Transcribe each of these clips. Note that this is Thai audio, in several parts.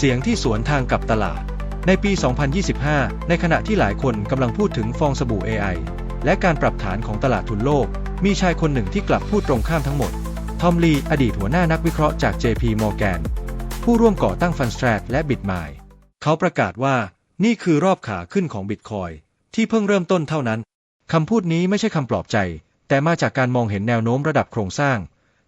เสียงที่สวนทางกับตลาด ในปี 2025 ในขณะที่หลายคนกำลังพูดถึงฟองสบู่ AI และการปรับฐานของตลาดทุนโลก มีชายคนหนึ่งที่กลับพูดตรงข้ามทั้งหมด ทอมลี อดีตหัวหน้านักวิเคราะห์จาก JP Morgan ผู้ร่วมก่อตั้ง Fundstrat และ Bitmine เขาประกาศว่านี่คือรอบขาขึ้นของบิตคอยที่เพิ่งเริ่มต้นเท่านั้น คำพูดนี้ไม่ใช่คำปลอบใจ แต่มาจากการมองเห็นแนวโน้มระดับโครงสร้าง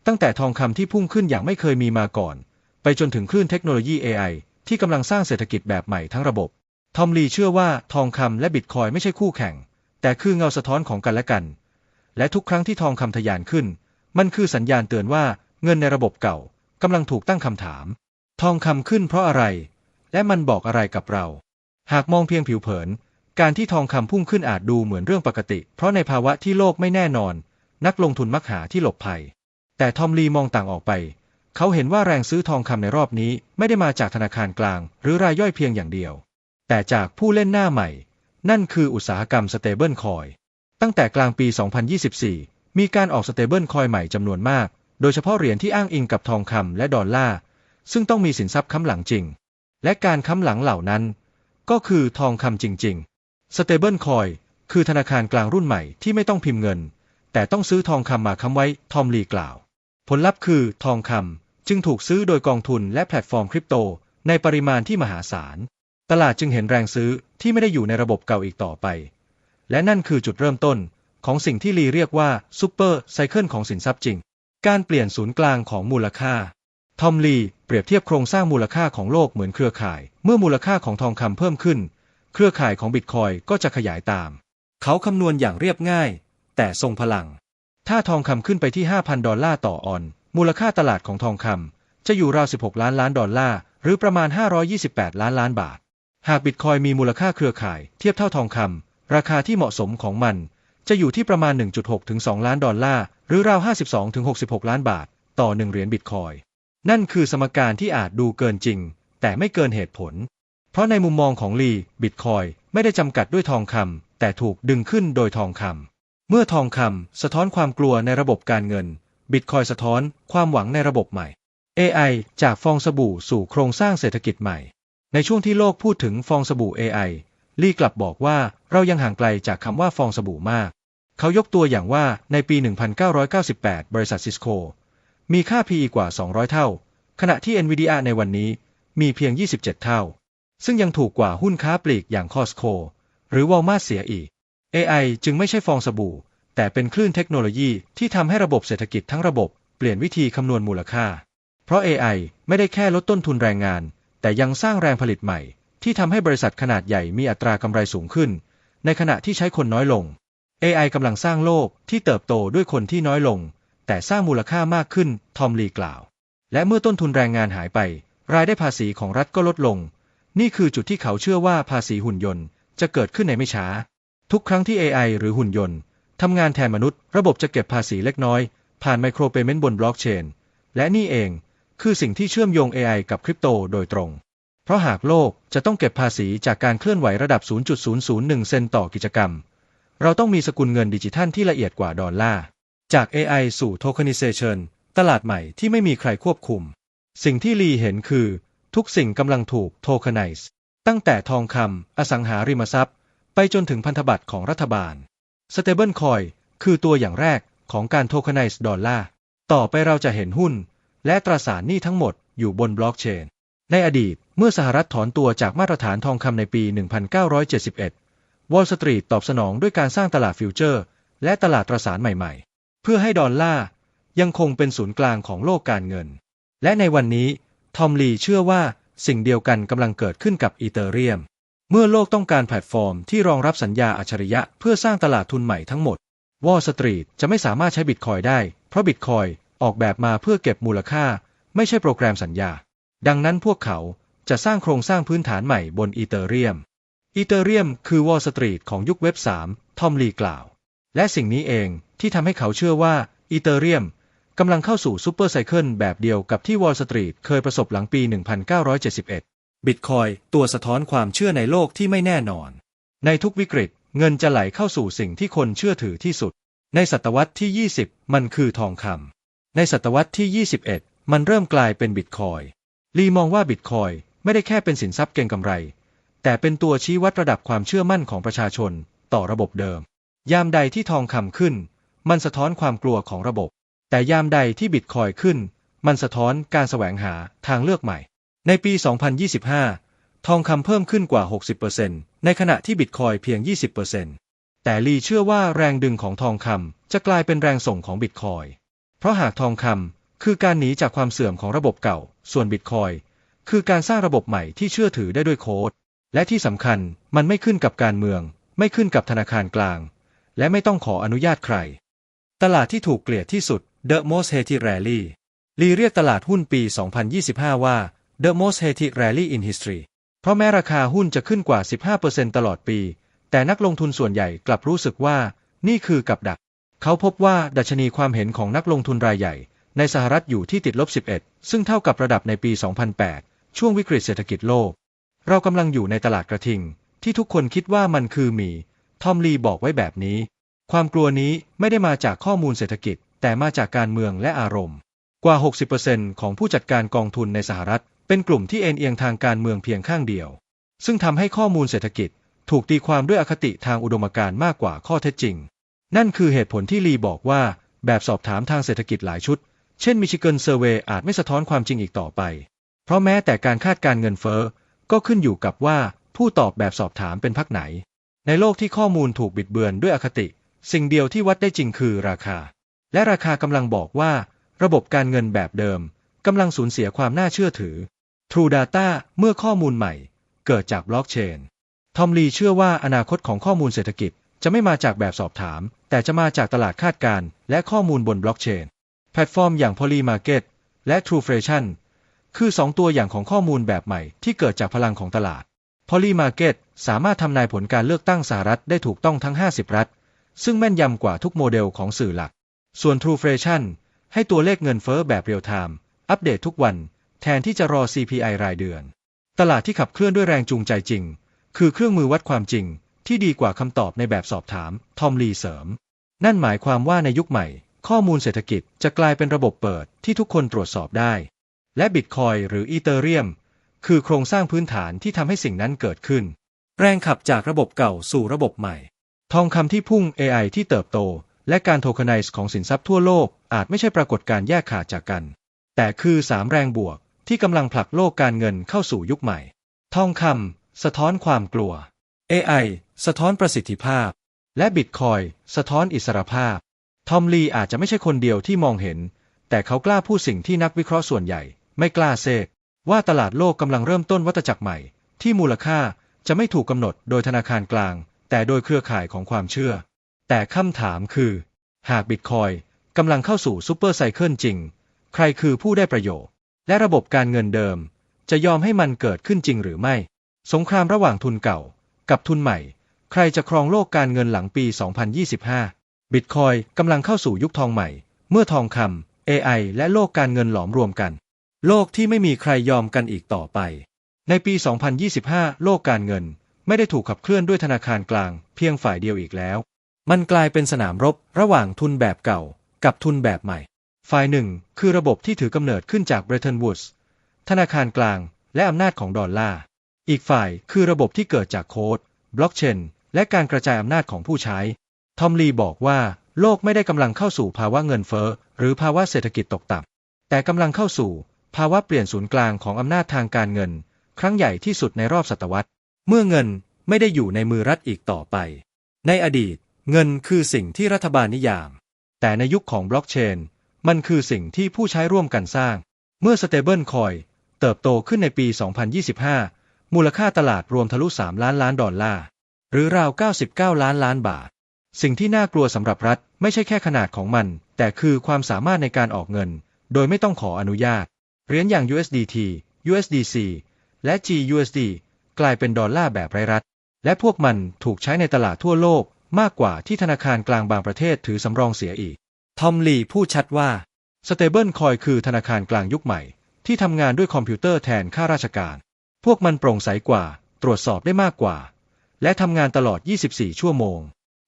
ตั้งแต่ทองคำที่พุ่งขึ้นอย่างไม่เคยมีมาก่อน ไปจนถึงคลื่นเทคโนโลยี AI ที่กำลังสร้างเศรษฐกิจแบบใหม่ทั้งระบบ ทอมลีเชื่อว่าทองคำและบิตคอยไม่ใช่คู่แข่ง แต่คือเงาสะท้อนของกันและกัน และทุกครั้งที่ทองคำทะยานขึ้น มันคือสัญญาณเตือนว่าเงินในระบบเก่ากำลังถูกตั้งคำถาม ทองคำขึ้นเพราะอะไร และมันบอกอะไรกับเรา หากมองเพียงผิวเผิน การที่ทองคำพุ่งขึ้นอาจดูเหมือนเรื่องปกติ เพราะในภาวะที่โลกไม่แน่นอน นักลงทุนมักหาที่หลบภัย แต่ทอมลีมองต่างออกไป เขาเห็นว่าแรงซื้อทองคำในรอบนี้ไม่ได้มาจากธนาคารกลาง หรือรายย่อยเพียงอย่างเดียว แต่จากผู้เล่นหน้าใหม่ นั่นคืออุตสาหกรรมสเตเบิลคอยตั้งแต่กลางปี 2024 มีการออกสเตเบิลคอยใหม่จำนวนมาก โดยเฉพาะเหรียญที่อ้างอิงกับทองคำและดอลลาร์ ซึ่งต้องมีสินทรัพย์ค้ำหลังจริง และการค้ำหลังเหล่านั้น ก็คือทองคำจริงๆ Stable Coin คือธนาคารกลางรุ่นใหม่ที่ไม่ต้องพิมพ์เงิน แต่ต้องซื้อทองคำมาค้ำไว้ทอมลีกล่าว ผลลัพธ์คือทองคำจึงถูกซื้อโดยกองทุนและแพลตฟอร์มคริปโต ในปริมาณที่มหาศาล ตลาดจึงเห็นแรงซื้อที่ไม่ได้อยู่ในระบบเก่าอีกต่อไป และนั่นคือจุดเริ่มต้นของสิ่งที่ลีเรียกว่าซูเปอร์ไซเคิลของสินทรัพย์จริง การเปลี่ยนศูนย์กลางของมูลค่า ทอมลีเปรียบเทียบโครงสร้างมูลค่าของโลกเหมือนเครือข่าย เมื่อมูลค่าของทองคำเพิ่มขึ้น เครือข่ายของบิตคอยก็จะขยายตาม เขาคำนวณอย่างเรียบง่าย แต่ทรงพลัง ถ้าทองคำขึ้นไปที่ 5,000 ดอลลาร์ต่อออน มูลค่าตลาดของทองคำจะอยู่ราว 16 ล้านล้านดอลลาร์ หรือประมาณ 528 ล้านล้านบาท หากบิตคอยมีมูลค่าเครือข่ายเทียบเท่าทองคำราคาที่เหมาะสมของมัน จะอยู่ที่ประมาณ 1.6 ถึง 2 ล้านดอลลาร์ หรือราว 52 ถึง 66 ล้านบาท ต่อหนึ่งเหรียญบิตคอย นั่นคือสมการที่อาจดูเกินจริง แต่ไม่เกินเหตุผล เพราะในมุมมองของลีบิตคอยไม่ได้จำกัดด้วยทองคำแต่ถูกดึงขึ้นโดยทองคำ เมื่อทองคำสะท้อนความกลัวในระบบการเงิน บิตคอยสะท้อนความหวังในระบบใหม่ AI จากฟองสบู่สู่โครงสร้างเศรษฐกิจใหม่ ในช่วงที่โลกพูดถึงฟองสบู่ AI ลี่กลับบอกว่าเรายังห่างไกลจากคำว่าฟองสบู่มาก เขายกตัวอย่างว่าในปี 1998 บริษัทซิสโค มีค่า PE กว่า 200 เท่า ขณะที่ NVIDIA ในวันนี้มีเพียง 27 เท่า ซึ่งยังถูกกว่าหุ้นค้าปลีกอย่าง Costco หรือ Walmart เสียอีก AI จึงไม่ใช่ฟองสบู่ แต่เป็นคลื่นเทคโนโลยีที่ทำให้ระบบเศรษฐกิจทั้งระบบเปลี่ยนวิธีคำนวณมูลค่า เพราะ AI ไม่ได้แค่ลดต้นทุนแรงงาน แต่ยังสร้างแรงผลิตใหม่ ที่ทำให้บริษัทขนาดใหญ่มีอัตรากำไรสูงขึ้น ในขณะที่ใช้คนน้อยลง AI กำลังสร้างโลกที่เติบโตด้วยคนที่น้อยลง แต่สร้างมูลค่ามากขึ้น ทอมลีกล่าว และเมื่อต้นทุนแรงงานหายไป รายได้ภาษีของรัฐก็ลดลง นี่คือจุดที่เขาเชื่อว่าภาษีหุ่นยนต์จะเกิดขึ้นในไม่ช้า ทุกครั้งที่ AI หรือหุ่นยนต์ทำงานแทนมนุษย์ ระบบจะเก็บภาษีเล็กน้อย ผ่านไมโครเปเมนต์บนบล็อกเชน และนี่เองคือสิ่งที่เชื่อมโยง AI กับคริปโตโดยตรง เพราะหากโลกจะต้องเก็บภาษีจากการเคลื่อนไหวระดับ 0.001 เซนต์ต่อกิจกรรม เราต้องมีสกุลเงินดิจิทัลที่ละเอียดกว่าดอลลาร์ จาก AI สู่ Tokenization ตลาดใหม่ที่ไม่มีใครควบคุม สิ่งที่ลีเห็นคือ ทุกสิ่งกำลังถูก Tokenize ตั้งแต่ทองคำอสังหาริมทรัพย์ ไปจนถึงพันธบัตรของรัฐบาล Stable Coin คือตัวอย่างแรกของการ Tokenize ดอลลาร์ ต่อไปเราจะเห็นหุ้น และตราสารหนี้ทั้งหมดอยู่บนบล็อกเชน ในอดีตเมื่อสหรัฐถอนตัวจากมาตรฐานทองคำในปี 1971 วอลสตรีทตอบสนองด้วยการสร้างตลาดฟิวเจอร์ และตลาดตราสารใหม่ๆ เพื่อให้ดอลลาร์ยังคงเป็นศูนย์กลางของโลกการเงิน และในวันนี้ทอมลีเชื่อว่าสิ่งเดียวกันกำลังเกิดขึ้นกับอีเธอเรียม เมื่อโลกต้องการแพลตฟอร์มที่รองรับสัญญาอัจฉริยะเพื่อสร้างตลาดทุนใหม่ทั้งหมด วอลสตรีทจะไม่สามารถใช้บิตคอยได้ เพราะบิตคอยออกแบบมาเพื่อเก็บมูลค่า ไม่ใช่โปรแกรมสัญญา ดังนั้นพวกเขาจะสร้างโครงสร้างพื้นฐานใหม่บนอีเธอเรียม อีเธอเรียมคือวอลสตรีทของยุคเว็บ 3 ทอมลีกล่าว และสิ่งนี้เองที่ทำให้เขาเชื่อว่าอีเธอเรียมกำลังเข้าสู่ซูเปอร์ไซเคิลแบบเดียวกับที่วอลสตรีทเคยประสบหลังปี 1971 บิตคอยตัวสะท้อนความเชื่อในโลกที่ไม่แน่นอน ในทุกวิกฤต เงินจะไหลเข้าสู่สิ่งที่คนเชื่อถือที่สุด ในศตวรรษที่ 20 มันคือทองคำในศตวรรษที่ 21 มันเริ่มกลายเป็นบิตคอยลีมองว่าบิตคอยไม่ได้แค่เป็นสินทรัพย์เก็งกำไร แต่เป็นตัวชี้วัดระดับความเชื่อมั่นของประชาชน ต่อระบบเดิม ยามใดที่ทองคำขึ้น มันสะท้อนความกลัวของระบบ แต่ยามใดที่บิตคอยขึ้น มันสะท้อนการแสวงหาทางเลือกใหม่ ในปี 2025 ทองคำเพิ่มขึ้นกว่า 60%ในขณะที่บิตคอยเพียง 20%แต่ลีเชื่อว่าแรงดึงของทองคำจะกลายเป็นแรงส่งของบิตคอยเพราะหากทองคำคือการหนีจากความเสื่อมของระบบเก่า ส่วนบิตคอยคือการสร้างระบบใหม่ที่เชื่อถือได้ด้วยโค้ด และที่สำคัญมันไม่ขึ้นกับการเมือง ไม่ขึ้นกับธนาคารกลาง และไม่ต้องขออนุญาตใคร ตลาดที่ถูกเกลียดที่สุด The Most Hated Rally ลีเรียกตลาดหุ้นปี 2025 ว่า The Most Hated Rally in History เพราะแม้ราคาหุ้นจะขึ้นกว่า 15%ตลอดปี แต่นักลงทุนส่วนใหญ่กลับรู้สึกว่านี่คือกับดัก เขาพบว่าดัชนีความเห็นของนักลงทุนรายใหญ่ ในสหรัฐอยู่ที่ติดลบ 11 ซึ่งเท่ากับระดับในปี 2008 ช่วงวิกฤตเศรษฐกิจโลก เรากำลังอยู่ในตลาดกระทิง ที่ทุกคนคิดว่ามันคือหมี ทอมลีบอกไว้แบบนี้ ความกลัวนี้ไม่ได้มาจากข้อมูลเศรษฐกิจ แต่มาจากการเมืองและอารมณ์ กว่า 60%ของผู้จัดการกองทุนในสหรัฐ เป็นกลุ่มที่เอ็นเอียงทางการเมืองเพียงข้างเดียว ซึ่งทำให้ข้อมูลเศรษฐกิจ ถูกตีความด้วยอคติทางอุดมการณ์มากกว่าข้อเท็จจริง นั่นคือเหตุผลที่ลีบอกว่า แบบสอบถามทางเศรษฐกิจหลายชุด เช่นมิชิเกนเซอร์เวย์อาจไม่สะท้อนความจริงอีกต่อไป เพราะแม้แต่การคาดการเงินเฟ้อก็ขึ้นอยู่กับว่าผู้ตอบแบบสอบถามเป็นพรรคไหน ในโลกที่ข้อมูลถูกบิดเบือนด้วยอคติ สิ่งเดียวที่วัดได้จริงคือราคา และราคากำลังบอกว่า ระบบการเงินแบบเดิมกำลังสูญเสียความน่าเชื่อถือ True Data เมื่อข้อมูลใหม่ เกิดจากบล็อกเชน ทอมลีเชื่อว่าอนาคตของข้อมูลเศรษฐกิจจะไม่มาจากแบบสอบถาม แต่จะมาจากตลาดคาดการณ์และข้อมูลบนบล็อกเชน แพลตฟอร์มอย่าง Polymarket และ Trueflation คือ 2 ตัวอย่างของข้อมูลแบบใหม่ที่เกิดจากพลังของตลาด Polymarket สามารถทำนายผลการเลือกตั้งสหรัฐได้ถูกต้องทั้ง 50 รัฐ ซึ่งแม่นยำกว่าทุกโมเดลของสื่อหลัก ส่วน Trueflation ให้ตัวเลขเงินเฟ้อแบบเรียลไทม์อัปเดตทุกวัน แทนที่จะรอ CPI รายเดือน ตลาดที่ขับเคลื่อนด้วยแรงจูงใจจริง คือเครื่องมือวัดความจริง ที่ดีกว่าคำตอบในแบบสอบถาม ทอมลีเสริม นั่นหมายความว่าในยุคใหม่ ข้อมูลเศรษฐกิจจะกลายเป็นระบบเปิดที่ทุกคนตรวจสอบได้ และบิตคอยหรืออีเธอเรียมคือโครงสร้างพื้นฐานที่ทำให้สิ่งนั้นเกิดขึ้น แรงขับจากระบบเก่าสู่ระบบใหม่ ทองคำที่พุ่ง AI ที่เติบโต และการโทเคไนซ์ของสินทรัพย์ทั่วโลกอาจไม่ใช่ปรากฏการณ์แยกขาดจากกัน แต่คือสามแรงบวก ที่กำลังผลักโลกการเงินเข้าสู่ยุคใหม่ ทองคำสะท้อนความกลัว AI สะท้อนประสิทธิภาพ และบิตคอยสะท้อนอิสรภาพ ทอมลีอาจจะไม่ใช่คนเดียวที่มองเห็น แต่เขากล้าพูดสิ่งที่นักวิเคราะห์ส่วนใหญ่ ไม่กล้าเซกว่าตลาดโลกกำลังเริ่มต้นวัตจักรใหม่ ที่มูลค่าจะไม่ถูกกำหนดโดยธนาคารกลาง แต่โดยเครือข่ายของความเชื่อ แต่คำถามคือ หากบิตคอยกำลังเข้าสู่ซูเปอร์ไซเคิลจริง ใครคือผู้ได้ประโยชน์ และระบบการเงินเดิม จะยอมให้มันเกิดขึ้นจริงหรือไม่ สงครามระหว่างทุนเก่า กับทุนใหม่ ใครจะครองโลกการเงินหลังปี 2025 บิตคอยกำลังเข้าสู่ยุคทองใหม่ เมื่อทองคำ AI และโลกการเงินหลอมรวมกัน โลกที่ไม่มีใครยอมกันอีกต่อไป ในปี 2025 โลกการเงินไม่ได้ถูกขับเคลื่อนด้วยธนาคารกลาง เพียงฝ่ายเดียวอีกแล้ว มันกลายเป็นสนามรบระหว่างทุนแบบเก่า กับทุนแบบใหม่ ฝ่ายหนึ่งคือระบบที่ถือกำเนิดขึ้นจากเบรตันวูดส์ธนาคารกลาง และอำนาจของดอลลาร์ อีกฝ่ายคือระบบที่เกิดจากโค้ด บล็อกเชน และการกระจายอำนาจของผู้ใช้ ทอมลีบอกว่าโลกไม่ได้กำลังเข้าสู่ภาวะเงินเฟ้อหรือภาวะเศรษฐกิจตกต่ำ แต่กำลังเข้าสู่ภาวะเปลี่ยนศูนย์กลางของอำนาจทางการเงิน ครั้งใหญ่ที่สุดในรอบศตวรรษ เมื่อเงินไม่ได้อยู่ในมือรัฐอีกต่อไป ในอดีต เงินคือสิ่งที่รัฐบาลนิยาม แต่ในยุคของบล็อกเชน มันคือสิ่งที่ผู้ใช้ร่วมกันสร้าง เมื่อสเตเบิลคอยเติบโตขึ้นในปี 2025 มูลค่าตลาดรวมทะลุ 3 ล้านล้านดอลลาร์ หรือราว 99 ล้านล้านบาท สิ่งที่น่ากลัวสำหรับรัฐไม่ใช่แค่ขนาดของมัน แต่คือความสามารถในการออกเงิน โดยไม่ต้องขออนุญาต เหรียญอย่าง USDT USDC และ GUSD กลายเป็นดอลลาร์แบบไร้รัฐ และพวกมันถูกใช้ในตลาดทั่วโลกมากกว่าที่ธนาคารกลางบางประเทศถือสำรองเสียอีก ทอมลีพูดชัดว่า Stable Coin คือธนาคารกลางยุคใหม่ ที่ทำงานด้วยคอมพิวเตอร์แทนข้าราชการ พวกมันโปร่งใสกว่า ตรวจสอบได้มากกว่า และทำงานตลอด 24 ชั่วโมง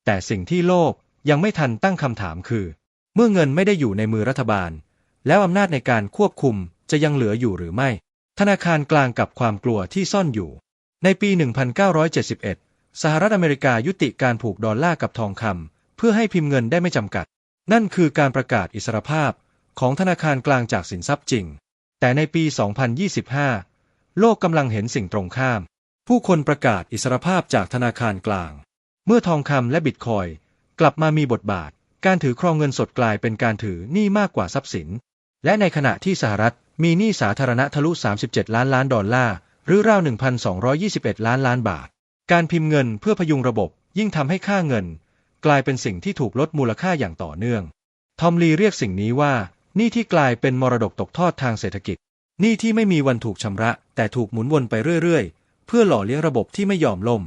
แต่สิ่งที่โลกยังไม่ทันตั้งคำถามคือ เมื่อเงินไม่ได้อยู่ในมือรัฐบาล แล้วอำนาจในการควบคุมจะยังเหลืออยู่หรือไม่ ธนาคารกลางกับความกลัวที่ซ่อนอยู่ ในปี 1971 สหรัฐอเมริกายุติการผูกดอลลาร์กับทองคำเพื่อให้พิมพ์เงินได้ไม่จำกัด นั่นคือการประกาศอิสรภาพของธนาคารกลางจากสินทรัพย์จริง แต่ในปี 2025 โลกกำลังเห็นสิ่งตรงข้าม ผู้คนประกาศอิสรภาพจากธนาคารกลาง เมื่อทองคำและบิตคอยกลับมามีบทบาท การถือครองเงินสดกลายเป็นการถือหนี้มากกว่าทรัพย์สิน และในขณะที่สหรัฐมีหนี้สาธารณะทะลุ 37 ล้านล้านดอลลาร์ หรือราว 1,221 ล้านล้านบาท การพิมพ์เงินเพื่อพยุงระบบยิ่งทำให้ค่าเงิน กลายเป็นสิ่งที่ถูกลดมูลค่าอย่างต่อเนื่อง ทอมลีเรียกสิ่งนี้ว่านี้ที่กลายเป็นมรดกตกทอดทางเศรษฐกิจนี้ที่ไม่มีวันถูกชำระ แต่ถูกหมุนวนไปเรื่อยๆ เพื่อหล่อเลี้ยงระบบที่ไม่ยอมล่ม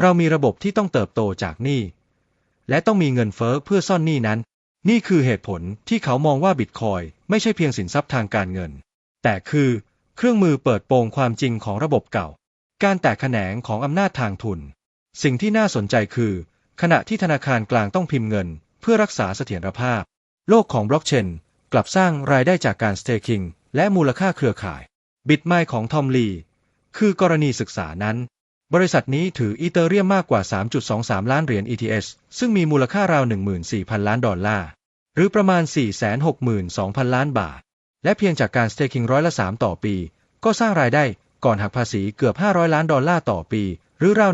เรามีระบบที่ต้องเติบโตจากหนี้และต้องมีเงินเฟ้อเพื่อซ่อนหนี้นั้น นี่คือเหตุผลที่เขามองว่าบิตคอยไม่ใช่เพียงสินทรัพย์ทางการเงิน แต่คือเครื่องมือเปิดโปงความจริงของระบบเก่า การแตกแขนงของอำนาจทางทุน สิ่งที่น่าสนใจคือ ขณะที่ธนาคารกลางต้องพิมพ์เงิน เพื่อรักษาเสถียรภาพ โลกของบล็อกเชนกลับสร้างรายได้จากการสเต k ิงและมูลค่าเครือข่าย บิตไมของทอมลีคือกรณีศึกษานั้น บริษัทนี้ถืออีเตอเรียมมากกว่า 3.23 ล้านเหรียญ ETS ซึ่งมีมูลค่าราว 14,000 ล้านดอลลาร์ หรือประมาณ 462,000 ล้านบาท และเพียงจากการสเต k ิงร้อยละ 3 ต่อปี ก็สร้างรายได้ก่อนหักภาษีเกือบ 500 ล้านดอลลาร์ต่อปี หรือราว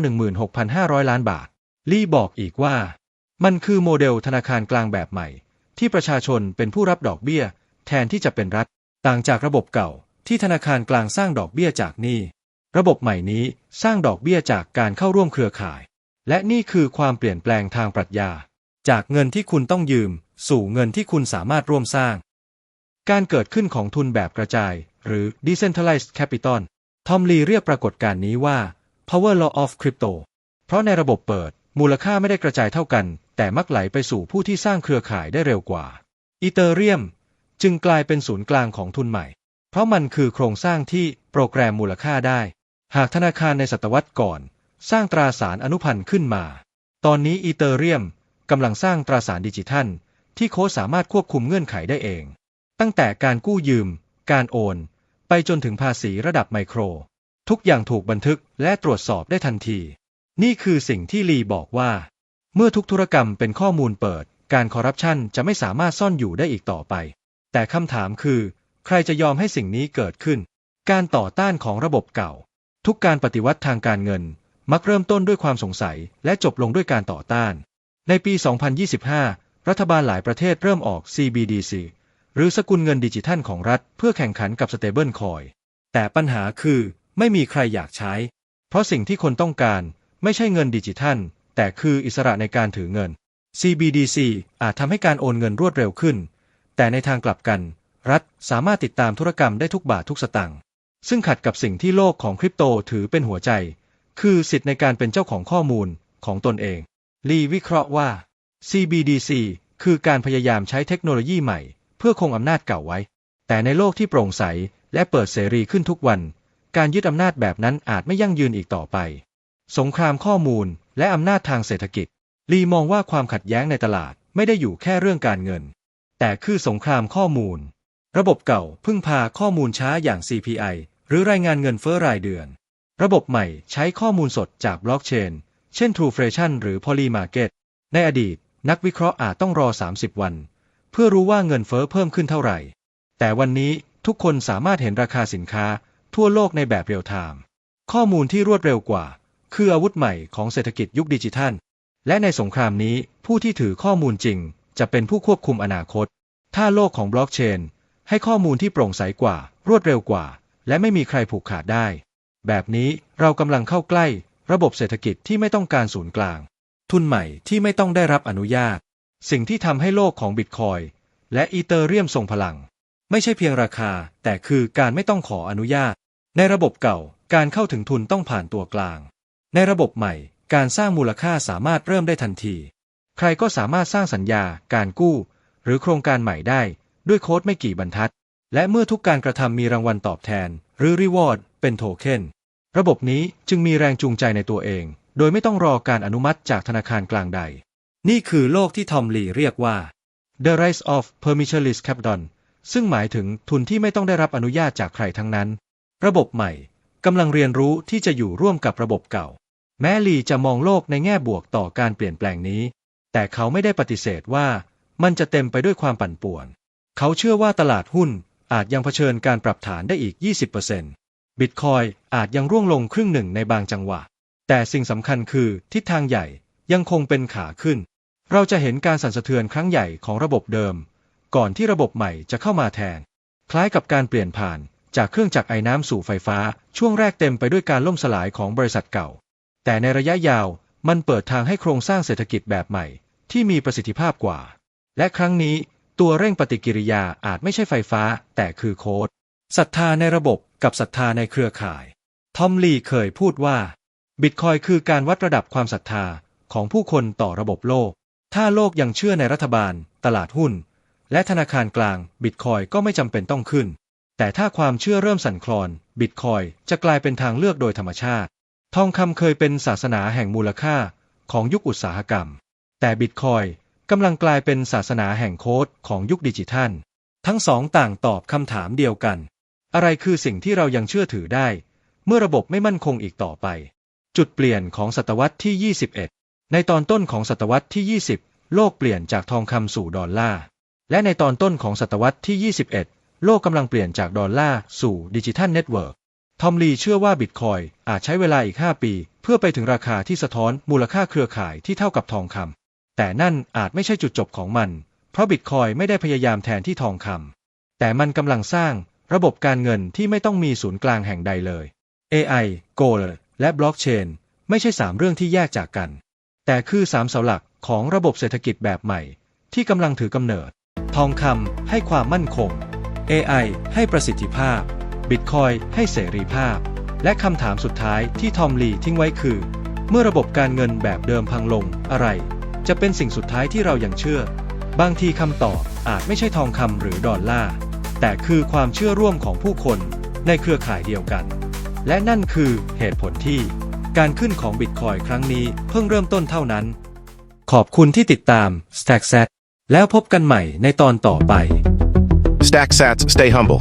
16,500 ล้านบาท ลี่บอกอีกว่า มันคือโมเดลธนาคารกลางแบบใหม่ ที่ประชาชนเป็นผู้รับดอกเบี้ย แทนที่จะเป็นรัฐ ต่างจากระบบเก่า ที่ธนาคารกลางสร้างดอกเบี้ยจากหนี้ระบบใหม่นี้สร้างดอกเบี้ยจากการเข้าร่วมเครือข่าย และนี่คือความเปลี่ยนแปลงทางปรัชญา จากเงินที่คุณต้องยืม สู่เงินที่คุณสามารถร่วมสร้าง การเกิดขึ้นของทุนแบบกระจาย หรือ decentralized capital ทอมลีเรียกปรากฏการณ์นี้ว่า power law of crypto เพราะในระบบเปิด มูลค่าไม่ได้กระจายเท่ากัน แต่มักไหลไปสู่ผู้ที่สร้างเครือข่ายได้เร็วกว่า อีเตอเรียม จึงกลายเป็นศูนย์กลางของทุนใหม่ เพราะมันคือโครงสร้างที่โปรแกรมมูลค่าได้ หากธนาคารในศตวรรษก่อน สร้างตราสารอนุพันธ์ขึ้นมา ตอนนี้อีเตอเรียมกำลังสร้างตราสารดิจิทัล ที่โค้ดสามารถควบคุมเงื่อนไขได้เอง ตั้งแต่การกู้ยืม การโอน ไปจนถึงภาษีระดับไมโคร ทุกอย่างถูกบันทึกและตรวจสอบได้ทันที นี่คือสิ่งที่ลีบอกว่า เมื่อทุกธุรกรรมเป็นข้อมูลเปิด การคอร์รัปชันจะไม่สามารถซ่อนอยู่ได้อีกต่อไป แต่คำถามคือ ใครจะยอมให้สิ่งนี้เกิดขึ้น การต่อต้านของระบบเก่า ทุกการปฏิวัติทางการเงิน มักเริ่มต้นด้วยความสงสัย และจบลงด้วยการต่อต้าน ในปี 2025 รัฐบาลหลายประเทศเริ่มออก CBDC หรือสกุลเงินดิจิทัลของรัฐ เพื่อแข่งขันกับ Stable Coin แต่ปัญหาคือไม่มีใครอยากใช้ เพราะสิ่งที่คนต้องการ ไม่ใช่เงินดิจิทัล แต่คืออิสระในการถือเงิน CBDC อาจทำให้การโอนเงินรวดเร็วขึ้น แต่ในทางกลับกัน รัฐสามารถติดตามธุรกรรมได้ทุกบาททุกสตางค์ซึ่งขัดกับสิ่งที่โลกของคริปโตถือเป็นหัวใจ คือสิทธิ์ในการเป็นเจ้าของข้อมูลของตนเอง ลีวิเคราะห์ว่า CBDC คือการพยายามใช้เทคโนโลยีใหม่ เพื่อคงอำนาจเก่าไว้ แต่ในโลกที่โปร่งใสและเปิดเสรีขึ้นทุกวัน การยึดอำนาจแบบนั้นอาจไม่ยั่งยืนอีกต่อไป สงครามข้อมูล และอำนาจทางเศรษฐกิจ ลีมองว่าความขัดแย้งในตลาดไม่ได้อยู่แค่เรื่องการเงิน แต่คือสงครามข้อมูล ระบบเก่าพึ่งพาข้อมูลช้าอย่าง CPI หรือรายงานเงินเฟ้อรายเดือน ระบบใหม่ใช้ข้อมูลสดจากบล็อกเชน เช่น Trueflation หรือ Polymarket ในอดีต นักวิเคราะห์อาจต้องรอ 30 วัน เพื่อรู้ว่าเงินเฟ้อเพิ่มขึ้นเท่าไหร่ แต่วันนี้ทุกคนสามารถเห็นราคาสินค้า ทั่วโลกในแบบเรียลไทม์ข้อมูลที่รวดเร็วกว่า คืออาวุธใหม่ของเศรษฐกิจยุคดิจิทัล และในสงครามนี้ผู้ที่ถือข้อมูลจริง จะเป็นผู้ควบคุมอนาคต ถ้าโลกของบล็อกเชน ให้ข้อมูลที่โปร่งใสกว่า รวดเร็วกว่า และไม่มีใครผูกขาดได้ แบบนี้เรากำลังเข้าใกล้ ระบบเศรษฐกิจที่ไม่ต้องการศูนย์กลาง ทุนใหม่ที่ไม่ต้องได้รับอนุญาต สิ่งที่ทำให้โลกของบิตคอยและอีเตอเรียมทรงพลัง ไม่ใช่เพียงราคา แต่คือการไม่ต้องขออนุญาต ในระบบเก่าการเข้าถึงทุนต้องผ่านตัวกลาง ในระบบใหม่ การสร้างมูลค่าสามารถเริ่มได้ทันที ใครก็สามารถสร้างสัญญา การกู้ หรือโครงการใหม่ได้ ด้วยโค้ดไม่กี่บรรทัด และเมื่อทุกการกระทำมีรางวัลตอบแทน หรือรีวอร์ดเป็นโทเค็นระบบนี้จึงมีแรงจูงใจในตัวเอง โดยไม่ต้องรอการอนุมัติจากธนาคารกลางใด นี่คือโลกที่ทอมลีเรียกว่า The Rise of Permissionless Capital ซึ่งหมายถึงทุนที่ไม่ต้องได้รับอนุญาตจากใครทั้งนั้น ระบบใหม่ กำลังเรียนรู้ที่จะอยู่ร่วมกับระบบเก่า แม้ลีจะมองโลกในแง่บวกต่อการเปลี่ยนแปลงนี้ แต่เขาไม่ได้ปฏิเสธว่ามันจะเต็มไปด้วยความปั่นป่วน เขาเชื่อว่าตลาดหุ้นอาจยังเผชิญการปรับฐานได้อีก 20%บิตคอยอาจยังร่วงลงครึ่งหนึ่งในบางจังหวะ แต่สิ่งสำคัญคือทิศทางใหญ่ยังคงเป็นขาขึ้น เราจะเห็นการสั่นสะเทือนครั้งใหญ่ของระบบเดิม ก่อนที่ระบบใหม่จะเข้ามาแทน คล้ายกับการเปลี่ยนผ่าน จากเครื่องจักรไอ้น้ำสู่ไฟฟ้า ช่วงแรกเต็มไปด้วยการล่มสลายของบริษัทเก่า แต่ในระยะยาวมันเปิดทางให้โครงสร้างเศรษฐกิจแบบใหม่ ที่มีประสิทธิภาพกว่า และครั้งนี้ตัวเร่งปฏิกิริยาอาจไม่ใช่ไฟฟ้า แต่คือโค้ดศรัทธาในระบบกับศรัทธาในเครือข่าย ทอมลีเคยพูดว่าบิตคอยคือการวัดระดับความศรัทธาของผู้คนต่อระบบโลก ถ้าโลกยังเชื่อในรัฐบาล ตลาดหุ้น และธนาคารกลาง บิตคอยก็ไม่จำเป็นต้องขึ้น แต่ถ้าความเชื่อเริ่มสั่นคลอน บิตคอยจะกลายเป็นทางเลือกโดยธรรมชาติ ทองคำเคยเป็นศาสนาแห่งมูลค่าของยุคอุตสาหกรรม แต่บิตคอยกำลังกลายเป็นศาสนาแห่งโค้ดของยุคดิจิทัล ทั้งสองต่างตอบคำถามเดียวกัน อะไรคือสิ่งที่เรายังเชื่อถือได้ เมื่อระบบไม่มั่นคงอีกต่อไป จุดเปลี่ยนของศตวรรษที่ 21 ในตอนต้นของศตวรรษที่ 20 โลกเปลี่ยนจากทองคำสู่ดอลลาร์ และในตอนต้นของศตวรรษที่ 21 โลกกำลังเปลี่ยนจากดอลลาร์สู่ดิจิทัลเน็ตเวิร์กทอมลีเชื่อว่าบิตคอยอาจใช้เวลาอีก 5 ปี เพื่อไปถึงราคาที่สะท้อนมูลค่าเครือข่ายที่เท่ากับทองคำแต่นั่นอาจไม่ใช่จุดจบของมัน เพราะบิตคอยไม่ได้พยายามแทนที่ทองคำแต่มันกำลังสร้างระบบการเงินที่ไม่ต้องมีศูนย์กลางแห่งใดเลย AI Gold และบล็อกเชนไม่ใช่สามเรื่องที่แยกจากกัน แต่คือสามเสาหลักของระบบเศรษฐกิจแบบใหม่ ที่กำลังถือกำเนิด ทองคำให้ความมั่นคง AI ให้ประสิทธิภาพ Bitcoin ให้เสรีภาพ และคำถามสุดท้ายที่ทอมลีทิ้งไว้คือ เมื่อระบบการเงินแบบเดิมพังลงอะไร จะเป็นสิ่งสุดท้ายที่เรายังเชื่อ บางทีคำตอบอาจไม่ใช่ทองคำหรือดอลลาร์แต่คือความเชื่อร่วมของผู้คนในเครือข่ายเดียวกัน และนั่นคือเหตุผลที่ การขึ้นของบิตคอยครั้งนี้เพิ่งเริ่มต้นเท่านั้น ขอบคุณที่ติดตาม StackSat แล้วพบกันใหม่ในตอนต่อไป Stack sats, stay humble.